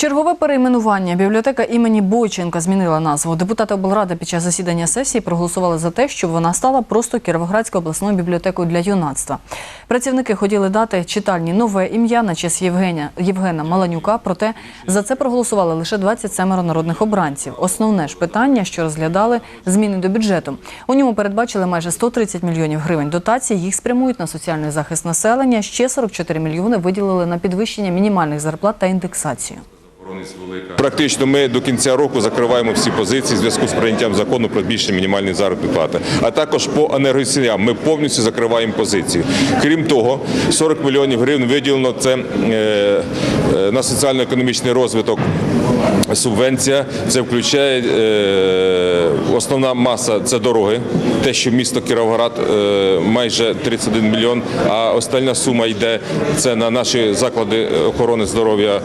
Чергове перейменування бібліотека імені Бойченка змінила назву. Депутати облради під час засідання сесії проголосували за те, щоб вона стала просто Кіровоградською обласною бібліотекою для юнацтва. Працівники хотіли дати читальні нове ім'я на честь Євгеня Євгена Маланюка. Проте за це проголосували лише 27 народних обранців. Основне ж питання, що розглядали зміни до бюджету. У ньому передбачили майже 130 мільйонів гривень дотацій. Їх спрямують на соціальний захист населення. Ще 44 мільйони виділили на підвищення мінімальних зарплат та індексацію. Практично ми до кінця року закриваємо всі позиції в зв'язку з прийняттям закону про збільшення мінімальної заробітної плати. А також по енергосіям ми повністю закриваємо позиції. Крім того, 40 мільйонів гривень виділено це е, е, на соціально-економічний розвиток. Субвенція це включає е, основна маса це дороги, те, що місто Кіровоград е, майже 31 мільйон, а остальна сума йде це на наші заклади охорони здоров'я.